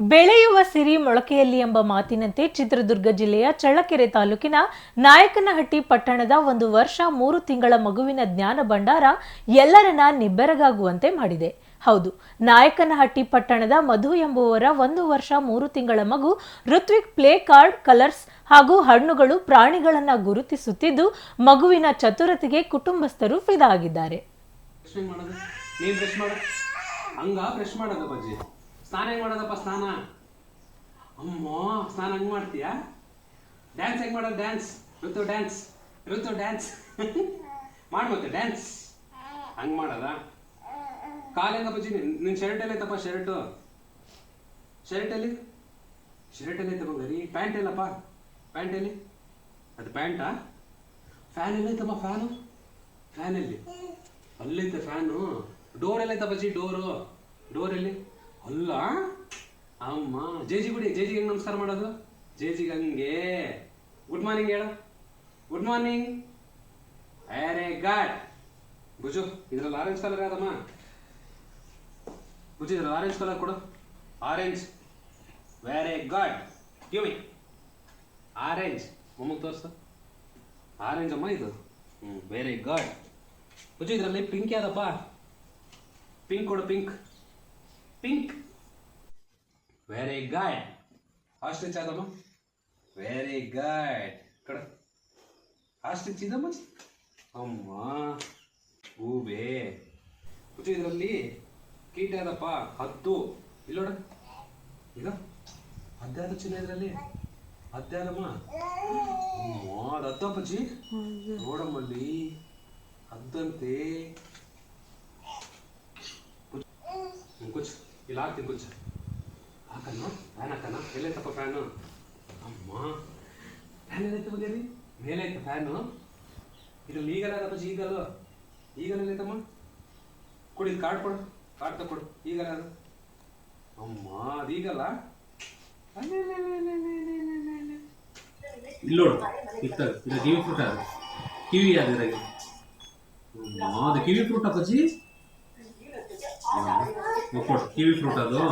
ಬೆಳೆಯುವ ಸಿರಿ ಮೊಳಕೆಯಲ್ಲಿ ಎಂಬ ಮಾತಿನಂತೆ ಚಿತ್ರದುರ್ಗ ಜಿಲ್ಲೆಯ ಚಳ್ಳಕೆರೆ ತಾಲೂಕಿನ ನಾಯಕನಹಟ್ಟಿ ಪಟ್ಟಣದ ಒಂದು ವರ್ಷ ಮೂರು ತಿಂಗಳ ಮಗುವಿನ ಜ್ಞಾನ ಭಂಡಾರ ಎಲ್ಲರನ್ನ ನಿಬ್ಬೆರಗಾಗುವಂತೆ ಮಾಡಿದೆ. ಹೌದು, ನಾಯಕನಹಟ್ಟಿ ಪಟ್ಟಣದ ಮಧು ಎಂಬುವರ ಒಂದು ವರ್ಷ ಮೂರು ತಿಂಗಳ ಮಗು ಋತ್ವಿಕ್ ಪ್ಲೇ ಕಾರ್ಡ್, ಕಲರ್ಸ್ ಹಾಗೂ ಹಣ್ಣುಗಳು, ಪ್ರಾಣಿಗಳನ್ನು ಗುರುತಿಸುತ್ತಿದ್ದು ಮಗುವಿನ ಚತುರತೆಗೆ ಕುಟುಂಬಸ್ಥರು ಫಿದಾ ಆಗಿದ್ದಾರೆ ಸ್ನಾನ ಹೆಂಗ್ ಮಾಡೋದಪ್ಪ ಸ್ನಾನ? ಅಮ್ಮ, ಸ್ನಾನ ಹಂಗೆ ಮಾಡ್ತೀಯಾ? ಡ್ಯಾನ್ಸ್ ಹೆಂಗ್ ಮಾಡೋದು ಡ್ಯಾನ್ಸ್ ಋತು ಡ್ಯಾನ್ಸ್ ಋತು ಡ್ಯಾನ್ಸ್ ಮಾಡ್ ಮತ್ತೆ ಡ್ಯಾನ್ಸ್ ಹಂಗ್ ಮಾಡೋದಾ? ಕಾಲು ಹೆಂಗ ಬಜ್ಜಿ? ನಿನ್ ನಿನ್ ಶರ್ಟ್ ಎಲ್ಲ ಐತಪ್ಪ ಶರ್ಟು ಶರ್ಟ್ ಎಲ್ಲಿ ಶರ್ಟ್ ಎಲ್ಲ ಐತಪ್ಪ ಬಂಗಾರಿ ಪ್ಯಾಂಟ್ ಎಲ್ಲಪ್ಪ? ಪ್ಯಾಂಟ್ ಎಲ್ಲಿ ಅದು ಪ್ಯಾಂಟಾ ಫ್ಯಾನ್ ಎಲ್ಲ ಐತಪ್ಪ ಫ್ಯಾನು ಫ್ಯಾನ್ ಎಲ್ಲಿ ಅಲ್ಲೈತೆ ಫ್ಯಾನು ಡೋರ್ ಎಲ್ಲೈತ ಬಜ್ಜಿ ಡೋರು ಡೋರ್ ಎಲ್ಲಿ ಅಲ್ಲ? ಅಮ್ಮ, ಜೇಜಿ ಬಿಡಿ ಜೇಜಿಗೆ ಹೆಂಗ್ ನಮಸ್ಕಾರ ಮಾಡೋದು? ಜೇಜಿಗೆ ಹಂಗೆ. ಗುಡ್ ಮಾರ್ನಿಂಗ್ ಹೇಳು. Good morning very good Buju ಇದ್ರಲ್ಲಿ ಆರೆಂಜ್ ಕಲರ್ ಯಾವ್ದಮ್ಮ? ಭುಜು, ಇದ್ರಲ್ಲಿ ಆರೆಂಜ್ ಕಲರ್ ಕೊಡು. ಆರೆಂಜ್ ವೆರಿ ಗುಡ್ ಮಿ ಆರೆಂಜ್ ಮೊಮ್ಮಗ್ ತೋರ್ಸು. ಆರೆಂಜ್ ಅಮ್ಮ ಇದು. ಹ್ಞೂ ವೆರಿ ಗುಡ್ ಭುಜು, ಇದರಲ್ಲಿ ಪಿಂಕ್ ಯಾವ್ದಪ್ಪ? ಪಿಂಕ್ ಕೊಡು ಪಿಂಕ್ ವೆರಿ ಗುಡ್ ಯಾವ್ದಮ್ಮ ವೆರಿ ಗುಡ್ ಕಡ. ಆಸ್ಟ್ರಿಚ್ ಇದಮ್ಮ ಅಮ್ಮ, ಹೂವೆ. ಬುಜ್ಜು ಇದರಲ್ಲಿ ಕೀಟ ಯಾವ್ದಪ್ಪ ಹದ್ದು ಇಲ್ಲೋಡ ಈಗ ಹದ್ದಾದ ಚಿನ್ನ ಇದರಲ್ಲಿ? ಅಮ್ಮ, ಅದು ಹದ್ದಪ್ಪಜ್ಜಿ ನೋಡಮ್ಮಲ್ಲಿ ಅದ್ದಂತೆ ಕುಚ್ ಇಲ್ಲ, ಹಾಕ್ತೀನಿ ಕುಚ್ ಫ್ಯಾನ್ ಹಾಕಣ್ಣ ಎಲ್ಲೈತಪ್ಪ ಫ್ಯಾನು? ಅಮ್ಮ. ಫ್ಯಾನ್ ಎಲ್ಲೈತೆ ಬಗೆರಿ ಮೇಲೆ ಐತೆ ಫ್ಯಾನು. ಇದು ಈಗಲ್ಲ ಅದಪ್ಪ ಈಗಲ್ಲ ಎಲ್ಲೈತಮ್ಮ ಕೊಡಿ ಇದು ಕಾರ್ಡ್ ಕೊಡು. ಕಾರ್ಡ್ ತಗೊಡು ಈಗಲ್ಲ ಅದು. ಅಮ್ಮ ಅದು ಈಗಲ್ಲ? ಇಲ್ಲೋಡು ಇತ್ತ ಇದು ಕಿವಿ ಫ್ರೂಟ್ ಅದು. ಕಿವಿ ಅದು ಇದ್ರಾಗೆ. ಅದು ಕಿವಿ ಫ್ರೂಟ್ ಅಪ್ಪಾಜಿ? ಕೊಡು ಕಿವಿ ಫ್ರೂಟ್ ಅದು.